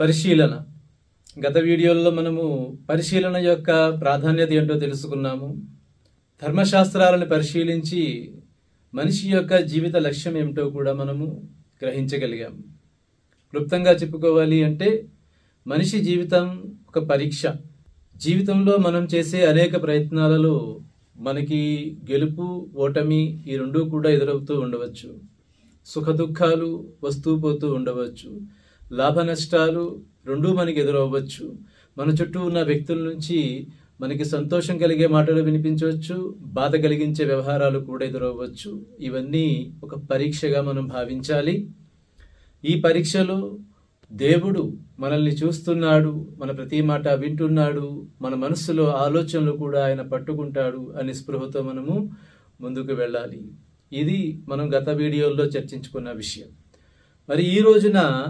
పరిశీలన. గత వీడియోల్లో మనము పరిశీలన యొక్క ప్రాధాన్యత ఏంటో తెలుసుకున్నాము. ధర్మశాస్త్రాలను పరిశీలించి మనిషి యొక్క జీవిత లక్ష్యం ఏమిటో కూడా మనము గ్రహించగలిగాము. క్లుప్తంగా చెప్పుకోవాలి అంటే మనిషి జీవితం ఒక పరీక్ష. జీవితంలో మనం చేసే అనేక ప్రయత్నాలలో మనకి గెలుపు ఓటమి ఈ రెండూ కూడా ఎదురవుతూ ఉండవచ్చు. సుఖ దుఃఖాలు వస్తూ పోతూ ఉండవచ్చు. లాభ నష్టాలు రెండూ మనకి ఎదురవ్వచ్చు. మన చుట్టూ ఉన్న వ్యక్తుల నుంచి మనకి సంతోషం కలిగే మాటలు వినిపించవచ్చు. బాధ కలిగించే వ్యవహారాలు కూడా ఎదురవ్వచ్చు. ఇవన్నీ ఒక పరీక్షగా మనం భావించాలి. ఈ పరీక్షలో దేవుడు మనల్ని చూస్తున్నాడు మన ప్రతి మాట వింటున్నాడు మన మనస్సులో ఆలోచనలు కూడా ఆయన పట్టుకుంటాడు అనే స్పృహతో మనము ముందుకు వెళ్ళాలి. ఇది మనం గత వీడియోల్లో చర్చించుకున్న విషయం. మరి ఈ రోజున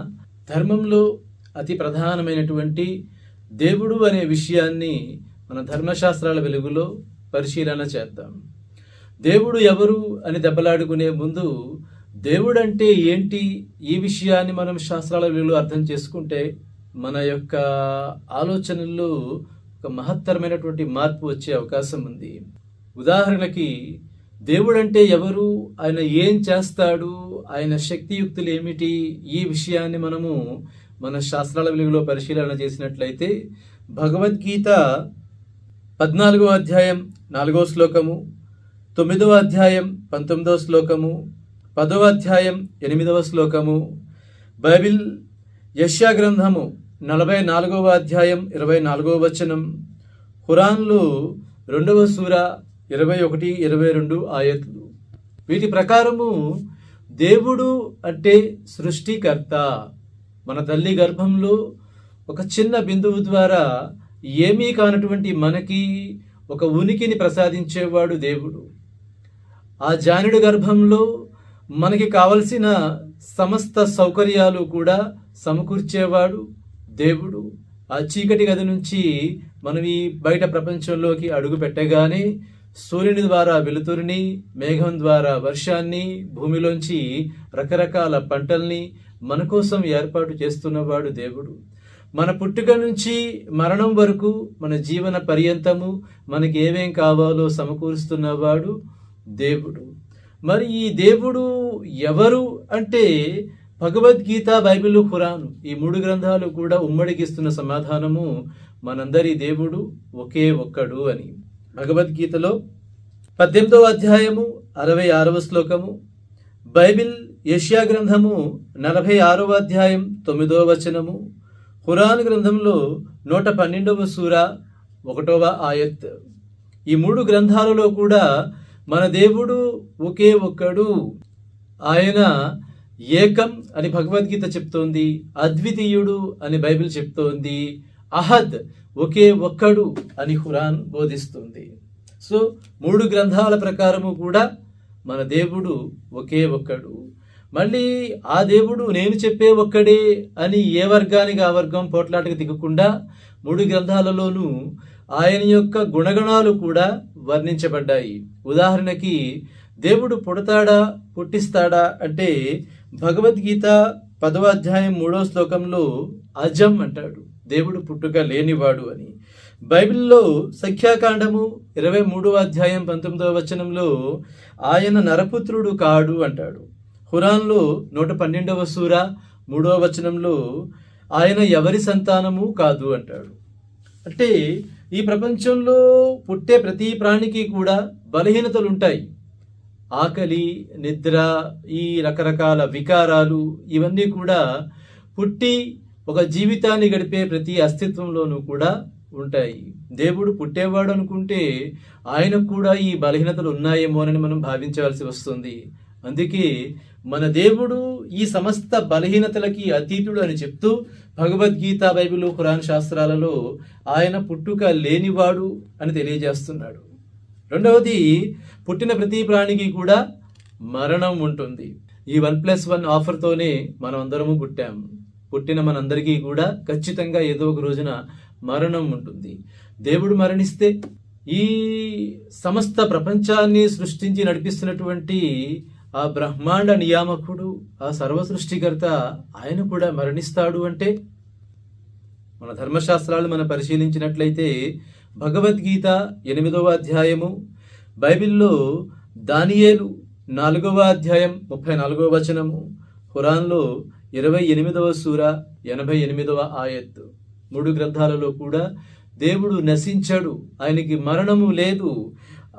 ధర్మంలో అతి ప్రధానమైనటువంటి దేవుడు అనే విషయాన్ని మన ధర్మశాస్త్రాల వెలుగులో పరిశీలన చేద్దాం. దేవుడు ఎవరు అని దెబ్బలాడుకునే ముందు దేవుడు అంటే ఏంటి ఈ విషయాన్ని మనం శాస్త్రాల వెలుగులో అర్థం చేసుకుంటే మన యొక్క ఆలోచనల్లో ఒక మహత్తరమైనటువంటి మార్పు వచ్చే అవకాశం ఉంది. ఉదాహరణకి దేవుడు అంటే ఎవరు? ఆయన ఏం చేస్తాడు? ఆయన శక్తియుక్తులు ఏమిటి ఈ విషయాన్ని మనము మన శాస్త్రాల వెలుగులో పరిశీలన చేసినట్లయితే భగవద్గీత పద్నాలుగో అధ్యాయం నాలుగో శ్లోకము తొమ్మిదవ అధ్యాయం పంతొమ్మిదవ శ్లోకము పదవ అధ్యాయం ఎనిమిదవ శ్లోకము బైబిల్ యష్యా గ్రంథము నలభై నాలుగవ అధ్యాయం ఇరవై నాలుగవ వచనం ఖురాన్లు రెండవ సూర ఇరవై ఒకటి ఇరవై రెండు ఆయత్లు వీటి ప్రకారము దేవుడు అంటే సృష్టికర్త. మన తల్లి గర్భంలో ఒక చిన్న బిందువు ద్వారా ఏమీ కానటువంటి మనకి ఒక ఉనికిని ప్రసాదించేవాడు దేవుడు. ఆ జానుడి గర్భంలో మనకి కావలసిన సమస్త సౌకర్యాలు కూడా సమకూర్చేవాడు దేవుడు. ఆ చీకటి గది నుంచి మనం ఈ బయట ప్రపంచంలోకి అడుగు పెట్టగానే సూర్యుని ద్వారా వెలుతురిని మేఘం ద్వారా వర్షాన్ని భూమిలోంచి రకరకాల పంటల్ని మన కోసం ఏర్పాటు చేస్తున్నవాడు దేవుడు. మన పుట్టుక నుంచి మరణం వరకు మన జీవన పర్యంతము మనకి ఏమేం కావాలో సమకూరుస్తున్నవాడు దేవుడు. మరి ఈ దేవుడు ఎవరు అంటే భగవద్గీత బైబిల్ ఖురాన్ ఈ మూడు గ్రంథాలు కూడా ఉమ్మడిగిస్తున్న సమాధానము మనందరి దేవుడు ఒకే ఒక్కడు అని. భగవద్గీతలో పద్దెనిమిదవ అధ్యాయము అరవై ఆరవ శ్లోకము బైబిల్ యష్యా గ్రంథము నలభై ఆరవ అధ్యాయం తొమ్మిదవ వచనము ఖురాన్ గ్రంథంలో నూట పన్నెండవ సూర ఒకటవ ఆయత్. ఈ మూడు గ్రంథాలలో కూడా మన దేవుడు ఒకే ఒక్కడు. ఆయన ఏకం అని భగవద్గీత చెప్తోంది అద్వితీయుడు అని బైబిల్ చెప్తోంది. అహద్ ఒకే ఒక్కడు అని ఖురాన్ బోధిస్తుంది. సో మూడు గ్రంథాల ప్రకారము కూడా మన దేవుడు ఒకే ఒక్కడు. మళ్ళీ ఆ దేవుడు నేను చెప్పే ఒక్కడే అని ఏ వర్గానికి ఆ వర్గం పోట్లాటకు దిగకుండా మూడు గ్రంథాలలోనూ ఆయన యొక్క గుణగణాలు కూడా వర్ణించబడ్డాయి. ఉదాహరణకి దేవుడు పుడతాడా పుట్టిస్తాడా అంటే భగవద్గీత పదవ అధ్యాయం మూడో శ్లోకంలో అజం అంటాడు. దేవుడు పుట్టుక లేనివాడు అని. బైబిల్లో సంఖ్యాకాండము ఇరవై మూడవ అధ్యాయం పంతొమ్మిదవ వచనంలో ఆయన నరపుత్రుడు కాడు అంటాడు. హురాన్లో నూట పన్నెండవ సూర మూడవ వచనంలో ఆయన ఎవరి సంతానము కాదు అంటాడు. అంటే ఈ ప్రపంచంలో పుట్టే ప్రతి ప్రాణికి కూడా బలహీనతలు ఉంటాయి ఆకలి నిద్ర ఈ రకరకాల వికారాలు ఇవన్నీ కూడా పుట్టి ఒక జీవితాన్ని గడిపే ప్రతి అస్తిత్వంలోనూ కూడా ఉంటాయి. దేవుడు పుట్టేవాడు అనుకుంటే ఆయనకు కూడా ఈ బలహీనతలు ఉన్నాయేమోనని మనం భావించవలసి వస్తుంది. అందుకే మన దేవుడు ఈ సమస్త బలహీనతలకి అతీతుడు అని చెప్తూ భగవద్గీత బైబిల్ ఖురాన్ శాస్త్రాలలో ఆయన పుట్టుక లేనివాడు అని తెలియజేస్తున్నాడు. రెండవది పుట్టిన ప్రతి ప్రాణికి కూడా మరణం ఉంటుంది. ఈ వన్ ప్లస్ వన్ ఆఫర్తోనే మనం అందరము పుట్టాము పుట్టిన మనందరికీ కూడా ఖచ్చితంగా ఏదో ఒక రోజున మరణం ఉంటుంది. దేవుడు మరణిస్తే ఈ సమస్త ప్రపంచాన్ని సృష్టించి నడిపిస్తున్నటువంటి ఆ బ్రహ్మాండ నియామకుడు ఆ సర్వ సృష్టికర్త ఆయన కూడా మరణిస్తాడు అంటే మన ధర్మశాస్త్రాలు మనం పరిశీలించినట్లయితే భగవద్గీత ఎనిమిదవ అధ్యాయము బైబిల్లో దానియేలు నాలుగవ అధ్యాయం ముప్పై నాలుగవ వచనము ఖురాన్లో ఇరవై ఎనిమిదవ సూర ఎనభై ఎనిమిదవ ఆయత్తు. మూడు గ్రంథాలలో కూడా దేవుడు నశించడు ఆయనకి మరణము లేదు.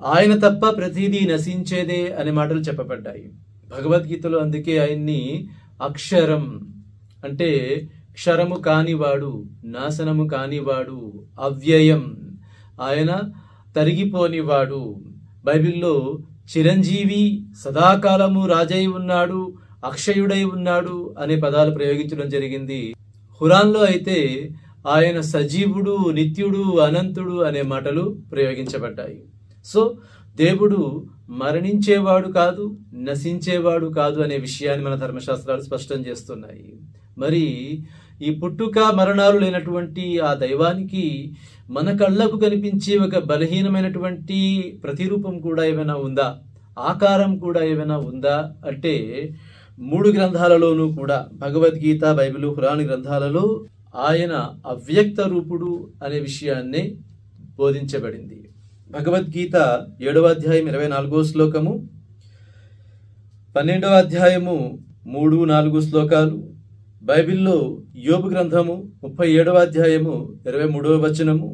ఆయన తప్ప ప్రతిదీ నశించేదే అనే మాటలు చెప్పబడ్డాయి. భగవద్గీతలో అందుకే ఆయన్ని అక్షరం అంటే క్షరము కానివాడు నాశనము కానివాడు అవ్యయం. ఆయన తరిగిపోనివాడు. బైబిల్లో చిరంజీవి సదాకాలము రాజై ఉన్నాడు అక్షయుడై ఉన్నాడు అనే పదాలు ప్రయోగించడం జరిగింది. హురాన్లో అయితే ఆయన సజీవుడు నిత్యుడు అనంతుడు అనే మాటలు ప్రయోగించబడ్డాయి. సో దేవుడు మరణించేవాడు కాదు నశించేవాడు కాదు అనే విషయాన్ని మన ధర్మశాస్త్రాలు స్పష్టం చేస్తున్నాయి. మరి ఈ పుట్టుక మరణాలు లేనటువంటి ఆ దైవానికి మన కళ్ళకు కనిపించే ఒక బలహీనమైనటువంటి ప్రతిరూపం కూడా ఏమైనా ఉందా? ఆకారం కూడా ఏమైనా ఉందా? అంటే మూడు గ్రంథాలలోనూ కూడా భగవద్గీత బైబిల్ ఖురాన్ గ్రంథాలలో ఆయన అవ్యక్త రూపుడు అనే విషయాన్ని బోధించబడింది. భగవద్గీత ఏడవ అధ్యాయం ఇరవై నాలుగో శ్లోకము పన్నెండవ అధ్యాయము మూడు నాలుగు శ్లోకాలు బైబిల్లో యోబు గ్రంథము ముప్పై ఏడవ అధ్యాయము ఇరవై మూడవ వచనము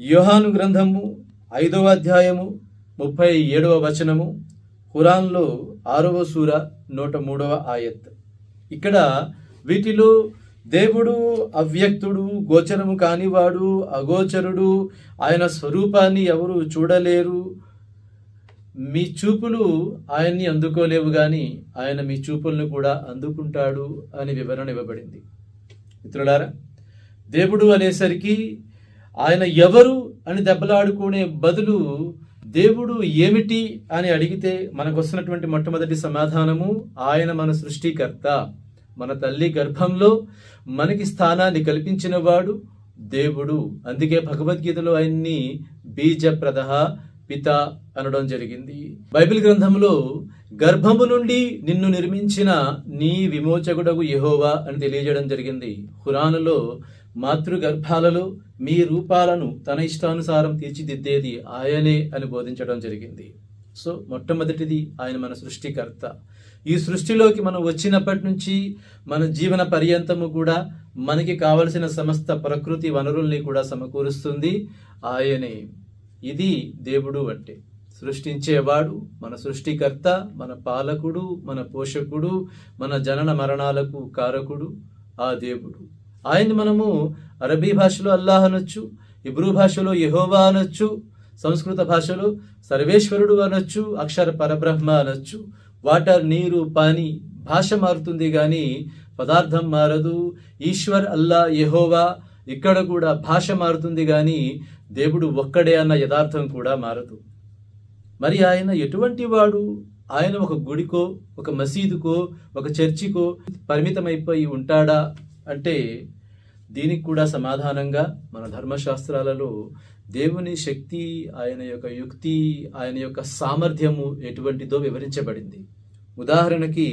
యోహాను గ్రంథము ఐదవ అధ్యాయము ముప్పై ఏడవ వచనము ఖురాన్లో ఆరవ సూర నూట మూడవ ఆయత్. ఇక్కడ వీటిలో దేవుడు అవ్యక్తుడు గోచరము కానివాడు అగోచరుడు ఆయన స్వరూపాన్ని ఎవరు చూడలేరు. మీ చూపులు ఆయన్ని అందుకోలేవు కానీ ఆయన మీ చూపులను కూడా అందుకుంటాడు అని వివరణ ఇవ్వబడింది. మిత్రులారా దేవుడు అనేసరికి ఆయన ఎవరు అని దెబ్బలాడుకునే బదులు దేవుడు ఏమిటి అని అడిగితే మనకు వస్తున్నటువంటి మొట్టమొదటి సమాధానము ఆయన మన సృష్టికర్త. మన తల్లి గర్భంలో మనకి స్థానాన్ని కల్పించిన వాడు దేవుడు. అందుకే భగవద్గీతలో ఆయన్ని బీజప్రద పిత అనడం జరిగింది. బైబిల్ గ్రంథంలో గర్భము నుండి నిన్ను నిర్మించిన నీ విమోచకుడగు యహోవా అని తెలియజేయడం జరిగింది. హురానులో మాతృగర్భాలలో మీ రూపాలను తన ఇష్టానుసారం తీర్చిదిద్దేది ఆయనే అని బోధించడం జరిగింది. సో మొట్టమొదటిది ఆయన మన సృష్టికర్త. ఈ సృష్టిలోకి మనం వచ్చినప్పటి నుంచి మన జీవన పర్యంతము కూడా మనకి కావలసిన సమస్త ప్రకృతి వనరుల్ని కూడా సమకూరుస్తుంది ఆయనే. ఇది దేవుడు అంటే. సృష్టించేవాడు మన సృష్టికర్త మన పాలకుడు మన పోషకుడు మన జనన మరణాలకు కారకుడు ఆ దేవుడు. ఆయన్ని మనము అరబీ భాషలో అల్లాహ్ అనొచ్చు ఇబ్రూ భాషలో యహోవా అనొచ్చు సంస్కృత భాషలో సర్వేశ్వరుడు అనొచ్చు అక్షర పరబ్రహ్మ అనొచ్చు. వాటర్ నీరు పాని భాష మారుతుంది కానీ పదార్థం మారదు. ఈశ్వర్ అల్లా యహోవా ఇక్కడ కూడా భాష మారుతుంది కానీ దేవుడు ఒక్కడే అన్న యథార్థం కూడా మారదు. మరి ఆయన ఎటువంటి వాడు? ఆయన ఒక గుడికో ఒక మసీదుకో ఒక చర్చికో పరిమితమైపోయి ఉంటాడా? అంటే దీనికి కూడా సమాధానంగా మన ధర్మశాస్త్రాలలో దేవుని శక్తి ఆయన యొక్క యుక్తి ఆయన యొక్క సామర్థ్యము ఎటువంటిదో వివరించబడింది. ఉదాహరణకి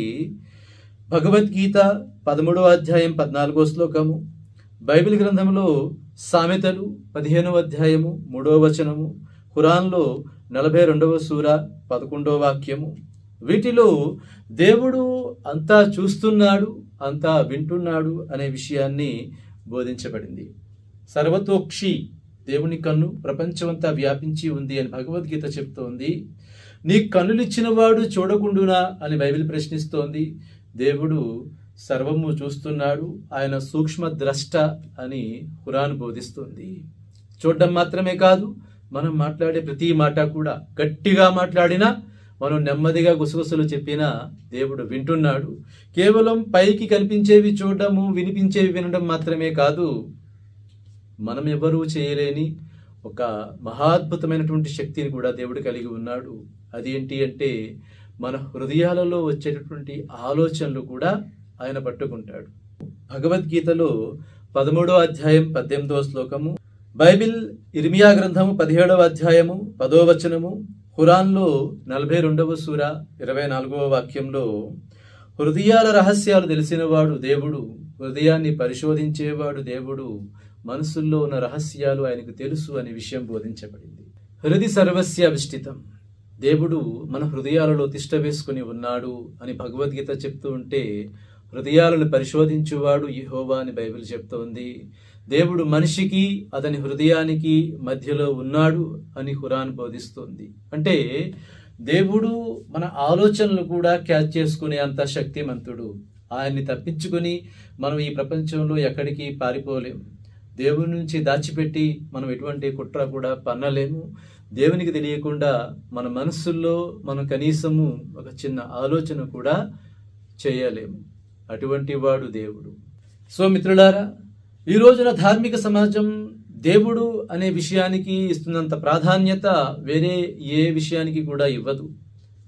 భగవద్గీత పదమూడవ అధ్యాయం పద్నాలుగో శ్లోకము బైబిల్ గ్రంథంలో సామెతలు పదిహేనవ అధ్యాయము మూడవ వచనము ఖురాన్లో నలభై రెండవ సూర పదకొండవ వాక్యము. వీటిలో దేవుడు అంతా చూస్తున్నాడు అంతా వింటున్నాడు అనే విషయాన్ని బోధించబడింది. సర్వతోక్షి దేవుని కన్ను ప్రపంచమంతా వ్యాపించి ఉంది అని భగవద్గీత చెప్తోంది. నీ కన్నులిచ్చిన వాడు చూడకుండునా అని బైబిల్ ప్రశ్నిస్తోంది. దేవుడు సర్వము చూస్తున్నాడు ఆయన సూక్ష్మ ద్రష్ట అని హురాన్ బోధిస్తుంది. చూడడం మాత్రమే కాదు మనం మాట్లాడే ప్రతి మాట కూడా గట్టిగా మాట్లాడినా మనం నెమ్మదిగా గుసగుసలు చెప్పినా దేవుడు వింటున్నాడు. కేవలం పైకి కనిపించేవి చూడడము వినిపించేవి వినడం మాత్రమే కాదు మనం ఎవరూ చేయలేని ఒక మహాద్భుతమైనటువంటి శక్తిని కూడా దేవుడు కలిగి ఉన్నాడు. అదేంటి అంటే మన హృదయాలలో వచ్చేటటువంటి ఆలోచనలు కూడా ఆయన పట్టుకుంటాడు. భగవద్గీతలో పదమూడో అధ్యాయం పద్దెనిమిదవ శ్లోకము బైబిల్ ఇర్మియా గ్రంథము పదిహేడవ అధ్యాయము పదో వచనము ఖురాన్లో నలభై రెండవ సూర ఇరవై నాలుగవ వాక్యంలో హృదయాల రహస్యాలు తెలిసినవాడు దేవుడు హృదయాన్ని పరిశోధించేవాడు దేవుడు మనసుల్లో ఉన్న రహస్యాలు ఆయనకు తెలుసు అనే విషయం బోధించబడింది. హృది సర్వస్య విష్టితం దేవుడు మన హృదయాలలో తిష్ట వేసుకుని ఉన్నాడు అని భగవద్గీత చెప్తూ ఉంటే హృదయాలను పరిశోధించువాడు యెహోవా అని బైబిల్ చెప్తోంది. దేవుడు మనిషికి అతని హృదయానికి మధ్యలో ఉన్నాడు అని హురాన్ బోధిస్తుంది. అంటే దేవుడు మన ఆలోచనలు కూడా క్యాచ్ చేసుకునే అంత శక్తిమంతుడు. ఆయన్ని తప్పించుకొని మనం ఈ ప్రపంచంలో ఎక్కడికి పారిపోలేము. దేవుని నుంచి దాచిపెట్టి మనం ఎటువంటి కుట్ర కూడా పన్నలేము దేవునికి తెలియకుండా మన మనస్సుల్లో మనం కనీసము ఒక చిన్న ఆలోచన కూడా చేయలేము. అటువంటి వాడు దేవుడు. సో మిత్రులారా ఈ రోజున ధార్మిక సమాజం దేవుడు అనే విషయానికి ఇస్తున్నంత ప్రాధాన్యత వేరే ఏ విషయానికి కూడా ఇవ్వదు.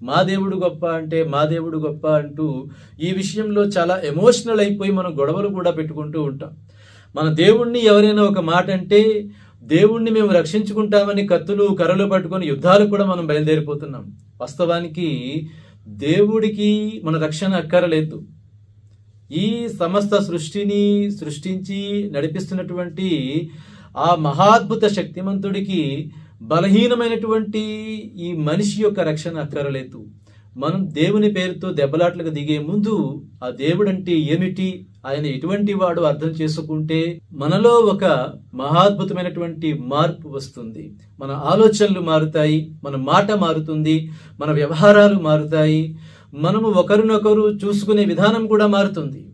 మా దేవుడు గొప్ప అంటే మా దేవుడు గొప్ప అంటూ ఈ విషయంలో చాలా ఎమోషనల్ అయిపోయి మనం గొడవలు కూడా పెట్టుకుంటూ ఉంటాం. మన దేవుణ్ణి ఎవరైనా ఒక మాట అంటే దేవుణ్ణి మేము రక్షించుకుంటామని కత్తులు కర్రలు పట్టుకొని యుద్ధాలు కూడా మనం బయలుదేరిపోతున్నాం. వాస్తవానికి దేవుడికి మన రక్షణ అక్కరలేదు. ఈ సమస్త సృష్టిని సృష్టించి నడిపిస్తున్నటువంటి ఆ మహాద్భుత శక్తిమంతుడికి బలహీనమైనటువంటి ఈ మనిషి యొక్క రక్షణ అక్కరలేదు. మనం దేవుని పేరుతో దెబ్బలాట్లకు దిగే ముందు ఆ దేవుడంటే ఏమిటి? ఆయన ఎటువంటి వాడు అర్థం చేసుకుంటే మనలో ఒక మహాద్భుతమైనటువంటి మార్పు వస్తుంది. మన ఆలోచనలు మారుతాయి మన మాట మారుతుంది మన వ్యవహారాలు మారుతాయి మనము ఒకరినొకరు చూసుకునే విధానం కూడా మారుతుంది.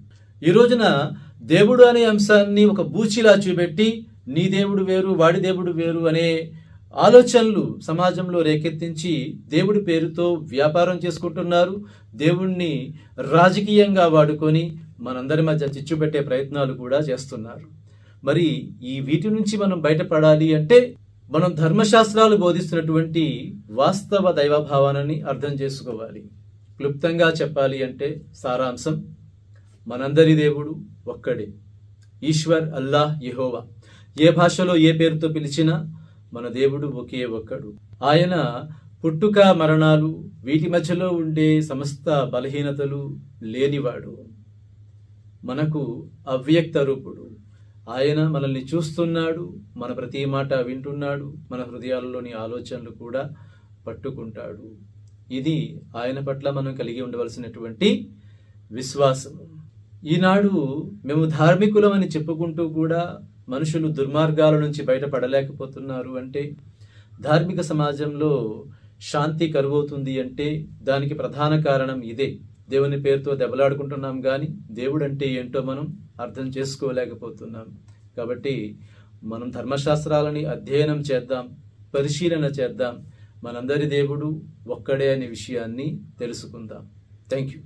ఈ రోజున దేవుడు అనే అంశాన్ని ఒక బూచిలా చూపెట్టి నీ దేవుడు వేరు వాడి దేవుడు వేరు అనే ఆలోచనలు సమాజంలో రేకెత్తించి దేవుడి పేరుతో వ్యాపారం చేసుకుంటున్నారు. దేవుణ్ణి రాజకీయంగా వాడుకొని మనందరి మధ్య చిచ్చు పెట్టే ప్రయత్నాలు కూడా చేస్తున్నారు. మరి ఈ వీటి నుంచి మనం బయటపడాలి అంటే మనం ధర్మశాస్త్రాలు బోధిస్తున్నటువంటి వాస్తవ దైవభావాన్ని అర్థం చేసుకోవాలి. క్లుప్తంగా చెప్పాలి అంటే సారాంశం మనందరి దేవుడు ఒక్కడే. ఈశ్వర్ అల్లాహ్ యహోవా. ఏ భాషలో ఏ పేరుతో పిలిచినా మన దేవుడు ఒకే ఒక్కడు. ఆయన పుట్టుక మరణాలు వీటి మధ్యలో ఉండే సమస్త బలహీనతలు లేనివాడు. మనకు అవ్యక్త రూపుడు. ఆయన మనల్ని చూస్తున్నాడు మన ప్రతి మాట వింటున్నాడు మన హృదయాలలోని ఆలోచనలు కూడా పట్టుకుంటాడు. ఇది ఆయన పట్ల మనం కలిగి ఉండవలసినటువంటి విశ్వాసము. ఈనాడు మేము ధార్మికులం అని చెప్పుకుంటూ కూడా మనుషులు దుర్మార్గాల నుంచి బయటపడలేకపోతున్నారు అంటే ధార్మిక సమాజంలో శాంతి కరువవుతుంది అంటే దానికి ప్రధాన కారణం ఇదే. దేవుని పేరుతో దెబ్బలాడుకుంటున్నాం కానీ దేవుడు అంటే ఏంటో మనం అర్థం చేసుకోలేకపోతున్నాం. కాబట్టి మనం ధర్మశాస్త్రాలని అధ్యయనం చేద్దాం పరిశీలన చేద్దాం మనందరి దేవుడు ఒక్కడే అనే విషయాన్ని తెలుసుకుందాం. Thank you